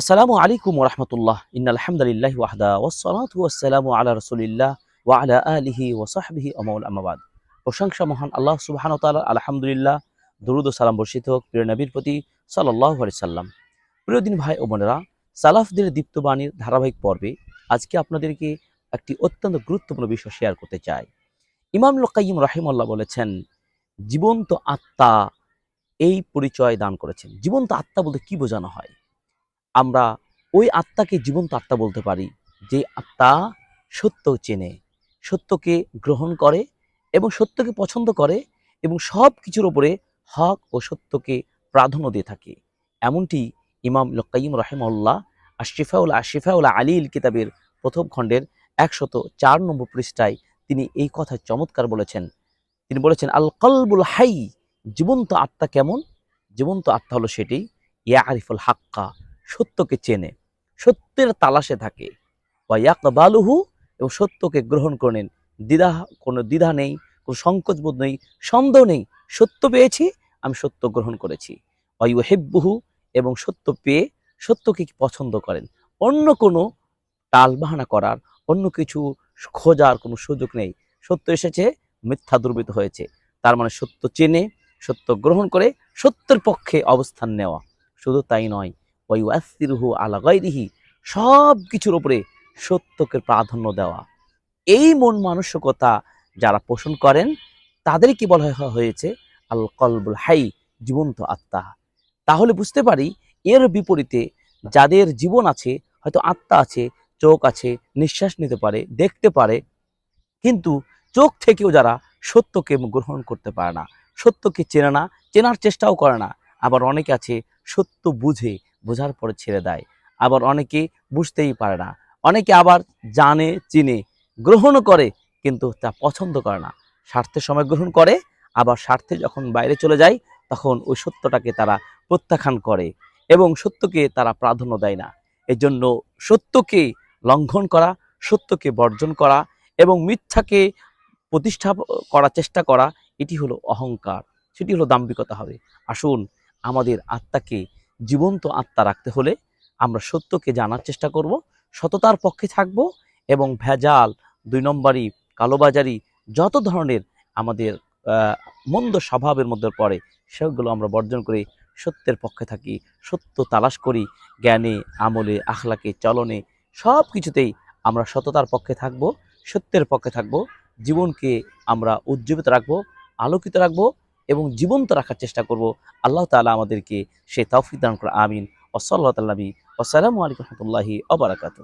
আসসালামু আলাইকুম রহমতুল্লাহ ইন আলহামদুলিল্লাহ ওয়াহদা ওয়াসসালাতু ওয়াসসালামু আলা রাসূলিল্লাহ ওয়া আলা আলিহি ওয়া সাহবিহি আমাউল আমাবাদ প্রশংসা মহান আল্লাহ তাআলা। আলহামদুলিল্লাহ। দরুদ সালাম বর্ষিত হোক প্রিয় নবীর প্রতি আলাইহি সাল্লাম প্রিয় দিন ভাই ও বোনেরা, সালাফদের দীপ্তবাণীর ধারাবাহিক পর্বে আজকে আপনাদেরকে একটি অত্যন্ত গুরুত্বপূর্ণ বিষয় শেয়ার করতে চাই। ইমাম লকাইম রাহিমাল্লাহ বলেছেন, জীবন্ত আত্মা এই পরিচয় দান করেছেন। জীবন্ত আত্মা বলতে কি বোঝানো হয়? আমরা ওই আত্মাকে জীবন্ত আত্মা বলতে পারি, যে আত্মা সত্য চেনে, সত্যকে গ্রহণ করে এবং সত্যকে পছন্দ করে এবং সব কিছুর ওপরে হক ও সত্যকে প্রাধান্য দিয়ে থাকে। এমনটি ইমাম লক্কাইম রাহেমউল্লাহ আশিফাউল আশিফাউল আলীল কিতাবের প্রথম খণ্ডের একশত চার নম্বর পৃষ্ঠায় তিনি এই কথা চমৎকার বলেছেন। তিনি বলেছেন, আল কলবুল হাই, জীবন্ত আত্মা কেমন? জীবন্ত আত্মা হলো সেটি ইয়া আরিফুল হাক্কা সত্যকে চেনে, সত্যের তালাশে থাকে। বা ইয়াকবালুহু, এবং সত্যকে গ্রহণ করে নেন। দ্বিধা, কোনো দ্বিধা নেই, কোনো সংকোচবোধ নেই, সন্দেহ নেই, সত্য পেয়েছি, আমি সত্য গ্রহণ করেছি। অয়ু হেব্বুহু এবং সত্য পেয়ে সত্যকে পছন্দ করেন। অন্য কোনো টালবাহানা করার, অন্য কিছু খোঁজার কোনো সুযোগ নেই। সত্য এসেছে, মিথ্যা দুর্বৃত হয়েছে। তার মানে সত্য চেনে, সত্য গ্রহণ করে, সত্যের পক্ষে অবস্থান নেওয়া। শুধু তাই নয় ওয়াইওয়াসিরহু আলা গায়রিহি সব কিছুর উপরে সত্যকে প্রাধান্য দেওয়া। এই মন মানসিকতা যারা পোষণ করেন, তাদের কি বলা হয়- হয়েছে? আল কলবুল হাই, জীবন্ত আত্মা। তাহলে বুঝতে পারি, এর বিপরীতে যাদের জীবন আছে, হয়তো আত্মা আছে, চোখ আছে, নিঃশ্বাস নিতে পারে, দেখতে পারে, কিন্তু চোখ থেকেও যারা সত্যকে গ্রহণ করতে পারে না, সত্যকে চেনে না, চেনার চেষ্টাও করে না। আবার অনেকে আছে, সত্য বুঝে বোঝার পরে ছেড়ে দেয়। আবার অনেকে বুঝতেই পারে না। অনেকে আবার জানে, চিনে, গ্রহণও করে, কিন্তু তা পছন্দ করে না। স্বার্থের সময় গ্রহণ করে, আবার স্বার্থে যখন বাইরে চলে যায়, তখন ওই সত্যটাকে তারা প্রত্যাখ্যান করে এবং সত্যকে তারা প্রাধান্য দেয় না। এজন্য সত্যকে লঙ্ঘন করা, সত্যকে বর্জন করা এবং মিথ্যাকে প্রতিষ্ঠা করার চেষ্টা করা, এটি হলো অহংকার। সেটি হলো দাম্ভিকতা হবে। আসুন, আমাদের আত্মাকে জীবন্ত আত্মা রাখতে হলে আমরা সত্যকে জানার চেষ্টা করব, সততার পক্ষে থাকব এবং ভেজাল, দুই নম্বরই কালোবাজারি, যত ধরনের আমাদের মন্দ স্বভাবের মধ্যে পড়ে, সেগুলো আমরা বর্জন করে সত্যের পক্ষে থাকি, সত্য তালাশ করি, জ্ঞানে, আমলে, আখলাকে, চলনে সব কিছুতেই আমরা সততার পক্ষে থাকব, সত্যের পক্ষে থাকব, জীবনকে আমরা উজ্জীবিত রাখব, আলোকিত রাখব এবং জীবন্ত রাখার চেষ্টা করব। আল্লাহ তালা আমাদেরকে সে তৌফিক দান করে আমিন। সাল্লাহ তাল্লাবি আসসালামু আলাইকুম রহমতুল্লাহি অবরাকাতু